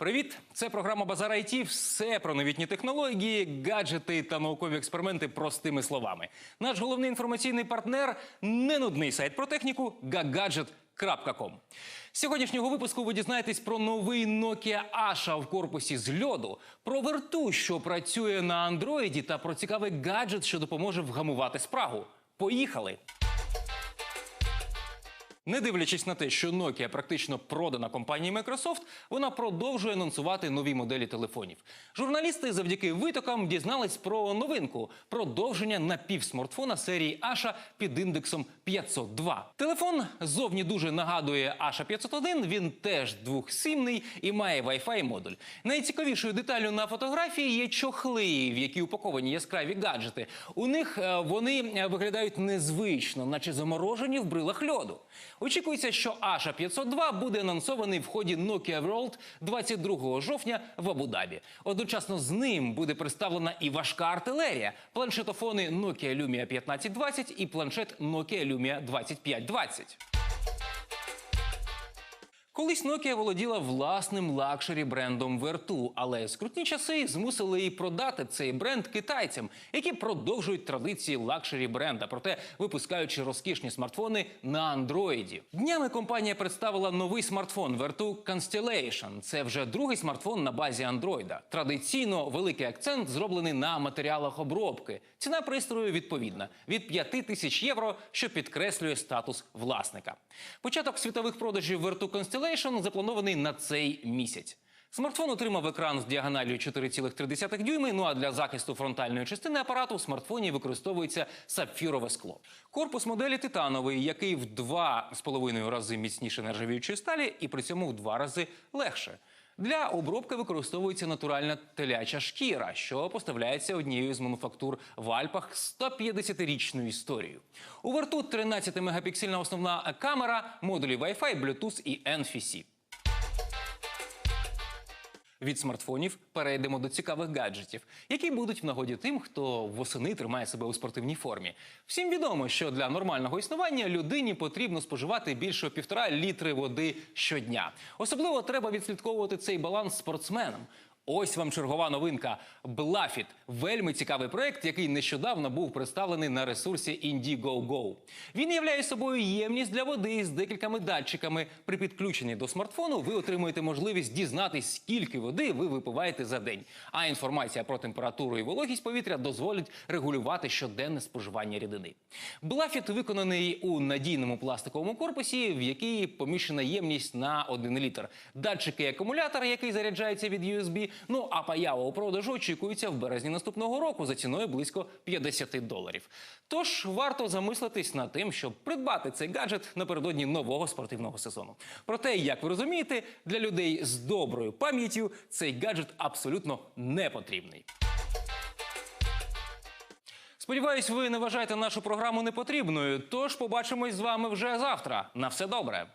Привіт! Це програма Базар IT. Все про новітні технології, гаджети та наукові експерименти простими словами. Наш головний інформаційний партнер ненудний сайт про техніку gagadget.com. З сьогоднішнього випуску ви дізнаєтесь про новий Nokia Asha в корпусі з льоду, про верту, що працює на андроїді, та про цікавий гаджет, що допоможе вгамувати спрагу. Поїхали! Не дивлячись на те, що Nokia практично продана компанії Microsoft, вона продовжує анонсувати нові моделі телефонів. Журналісти завдяки витокам дізнались про новинку продовження напівсмартфона серії Asha під індексом 502. Телефон зовні дуже нагадує Asha 501, Він теж двохсімний і має Wi-Fi модуль. Найцікавішою деталю на фотографії є чохли, в які упаковані яскраві гаджети. У них е, вони е, виглядають незвично, наче заморожені в брилах льоду. Очікується, що Asha 502 буде анонсований в ході Nokia World 22 жовтня в Абу-Дабі. Одночасно з ним буде представлена і важка артилерія, планшетофони Nokia Lumia 1520 і планшет Nokia Lumia 2520. Колись Nokia володіла власним лакшері брендом Vertu, але скрутні часи змусили її продати цей бренд китайцям, які продовжують традиції лакшері бренда, проте випускаючи розкішні смартфони на андроїді. Днями компанія представила новий смартфон Vertu Constellation. Це вже другий смартфон на базі андроїда. Традиційно великий акцент зроблений на матеріалах обробки. Ціна пристрою відповідна від 5 тисяч євро, що підкреслює статус власника. Початок світових продажів Vertu Constellation запланований на цей місяць. Смартфон отримав екран з діагональю 4,3 дюйми. Ну а для захисту фронтальної частини апарату в смартфоні використовується сапфірове скло. Корпус моделі титановий, який в два з половиною рази міцніше нержавіючої сталі, і при цьому в два рази легше. Для обробки використовується натуральна теляча шкіра, що поставляється однією з мануфактур в Альпах 150-річною історією. У верту 13-мегапіксельна основна камера, модулі Wi-Fi, Bluetooth і NFC. Від смартфонів перейдемо до цікавих гаджетів, які будуть в нагоді тим, хто восени тримає себе у спортивній формі. Всім відомо, що для нормального існування людині потрібно споживати більше півтора літри води щодня. Особливо треба відслідковувати цей баланс спортсменам. Ось вам чергова новинка. Блафіт вельми цікавий проект, який нещодавно був представлений на ресурсі Indiegogo. Він являє собою ємність для води з декількома датчиками. При підключенні до смартфону ви отримуєте можливість дізнатись, скільки води ви випиваєте за день. А інформація про температуру і вологість повітря дозволить регулювати щоденне споживання рідини. Блафіт виконаний у надійному пластиковому корпусі, в якій поміщена ємність на 1 літр. Датчики і акумулятор, який заряджається від USB. Ну а поява у продажу очікується в березні наступного року за ціною близько 50 доларів. Тож варто замислитись над тим, щоб придбати цей гаджет напередодні нового спортивного сезону. Проте, як ви розумієте, для людей з доброю пам'яттю цей гаджет абсолютно не потрібний. Сподіваюсь, ви не вважаєте нашу програму непотрібною. Тож побачимось з вами вже завтра. На все добре.